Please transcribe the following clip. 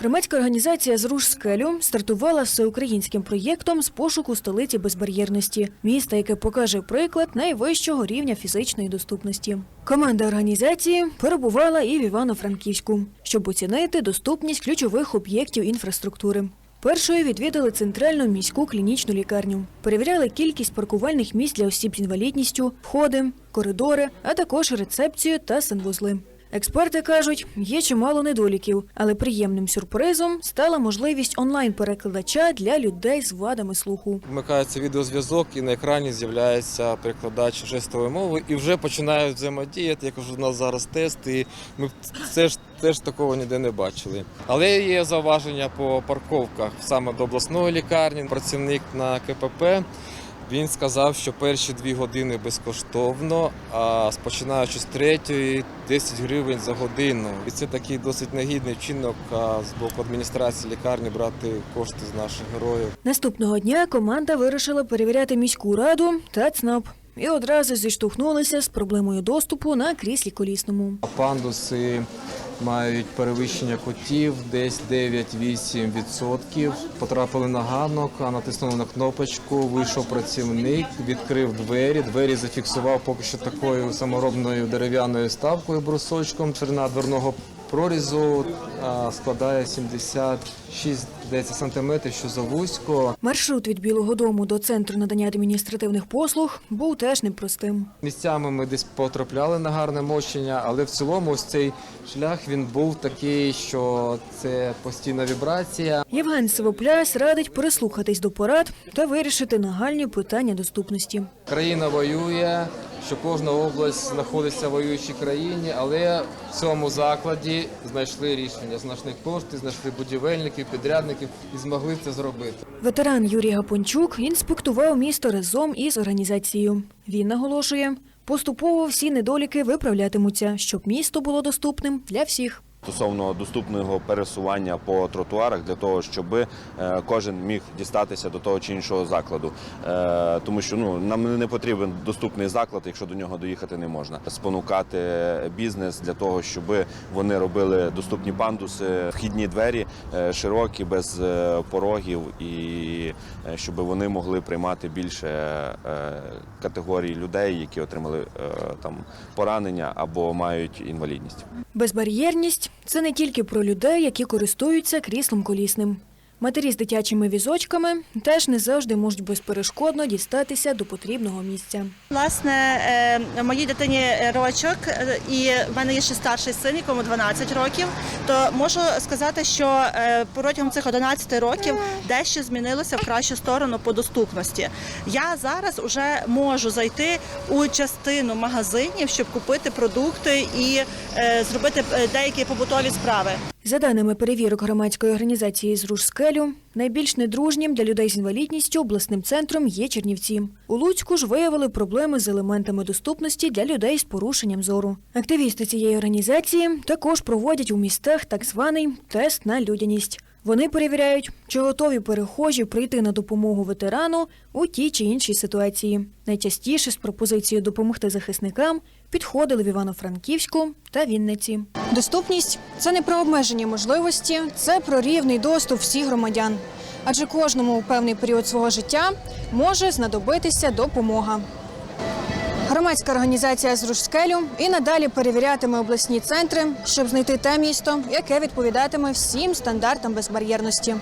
Громадська організація «Зруш скелю стартувала всеукраїнським проєктом з пошуку столиці безбар'єрності, міста, яке покаже приклад найвищого рівня фізичної доступності. Команда організації перебувала і в Івано-Франківську, щоб оцінити доступність ключових об'єктів інфраструктури. Першою відвідали центральну міську клінічну лікарню, перевіряли кількість паркувальних місць для осіб з інвалідністю, входи, коридори, а також рецепцію та санвузли. Експерти кажуть, є чимало недоліків, але приємним сюрпризом стала можливість онлайн-перекладача для людей з вадами слуху. Вмикається відеозв'язок і на екрані з'являється перекладач жестової мови і вже починають взаємодіяти. Я у нас зараз тест, і ми це ж теж такого ніде не бачили. Але є зауваження по парковках саме до обласної лікарні. Працівник на КПП. Він сказав, що перші дві години безкоштовно, а починаючи з третьої 10 гривень за годину. І це такий досить негідний вчинок з боку адміністрації лікарні брати кошти з наших героїв. Наступного дня команда вирішила перевіряти міську раду та ЦНАП і одразу зіштовхнулися з проблемою доступу на кріслі колісному. Пандуси мають перевищення котів десь 9-8%. Потрапили на ганок, а натиснули на кнопочку. Вийшов працівник, відкрив двері. Двері зафіксував поки що такою саморобною дерев'яною ставкою брусочком. Ширина дверного прорізу складає 76 здається, сантиметрів, що завузько. Маршрут від Білого Дому до центру надання адміністративних послуг був теж непростим. Місцями ми десь потрапляли на гарне мощення, але в цілому ось цей шлях він був такий, що це постійна вібрація. Євген Сивопляс радить прислухатись до порад та вирішити нагальні питання доступності. Країна воює, що кожна область знаходиться в воюючій країні, але в цьому закладі знайшли рішення, знайшли кошти, знайшли будівельників, підрядників і змогли це зробити. Ветеран Юрій Гапончук інспектував місто разом із організацією. Він наголошує, поступово всі недоліки виправлятимуться, щоб місто було доступним для всіх. Стосовно доступного пересування по тротуарах для того, щоб е, кожен міг дістатися до того чи іншого закладу. Е, Тому що ну нам не потрібен доступний заклад, якщо до нього доїхати не можна. Спонукати бізнес для того, щоб вони робили доступні пандуси, вхідні двері е, широкі, без порогів, і щоб вони могли приймати більше категорій людей, які отримали там поранення або мають інвалідність. Безбар'єрність це не тільки про людей, які користуються кріслом колісним. Матері з дитячими візочками теж не завжди можуть безперешкодно дістатися до потрібного місця. Власне, е, моїй дитині рочок, е, і в мене є ще старший син, якому 12 років. То можу сказати, що е, протягом цих 11 років дещо змінилося в кращу сторону по доступності. Я зараз вже можу зайти у частину магазинів, щоб купити продукти і зробити деякі побутові справи. За даними перевірок громадської організації з Ружскелю, найбільш недружнім для людей з інвалідністю обласним центром є Чернівці. У Луцьку ж виявили проблеми з елементами доступності для людей з порушенням зору. Активісти цієї організації також проводять у містах так званий тест на людяність. Вони перевіряють, чи готові перехожі прийти на допомогу ветерану у тій чи іншій ситуації. Найчастіше з пропозицією допомогти захисникам підходили в Івано-Франківську та Вінниці. Доступність це не про обмежені можливості, це про рівний доступ всіх громадян. Адже кожному у певний період свого життя може знадобитися допомога. Громадська організація з Ружскелю і надалі перевірятиме обласні центри, щоб знайти те місто, яке відповідатиме всім стандартам безбар'єрності.